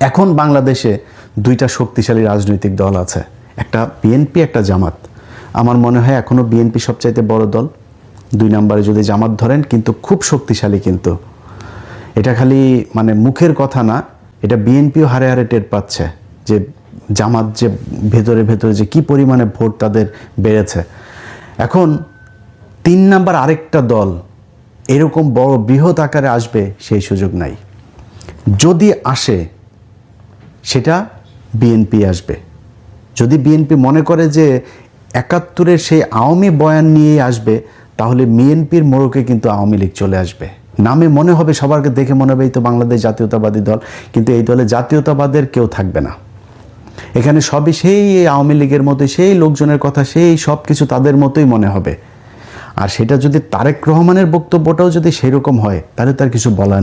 এখন বাংলাদেশে দুইটা শক্তিশালী রাজনৈতিক দল আছে। একটা বিএনপি একটা জামাত। আমার মনে হয় এখনও বিএনপি সবচাইতে বড় দল। দুই নম্বরে যদি জামাত ধরেন, কিন্তু খুব শক্তিশালী কিন্তু। এটা খালি মানে মুখের কথা না, এটা বিএনপিও হারে হারে টের পাচ্ছে যে জামাত যে ভেতরে ভেতরে যে কি পরিমাণে ভোট তাদের বেড়েছে। এখন তিন নাম্বার আরেকটা দল এরকম বড় বৃহৎ আকারে আসবে, সেই সুযোগ নাই। যদি আসে সেটা বিএনপি আসবে। যদি বিএনপি মনে করে যে একাত্তরের সেই আওয়ামী বয়ান নিয়েই আসবে, তাহলে বিএনপির মোড়কে কিন্তু আওয়ামী লীগ চলে আসবে। নামে মনে হবে, সবারকে দেখে মনে হবে এই তো বাংলাদেশ জাতীয়তাবাদী দল, কিন্তু এই দলে জাতীয়তাবাদের কেউ থাকবে না। এখানে সবই সেই আওয়ামী লীগের মতোই, সেই লোকজনের কথা, সেই সব কিছু তাদের মতোই মনে হবে। আর সেটা যদি তারেক রহমানের বক্তব্যটাও যদি সেরকম হয়, তাহলে তার কিছু বলার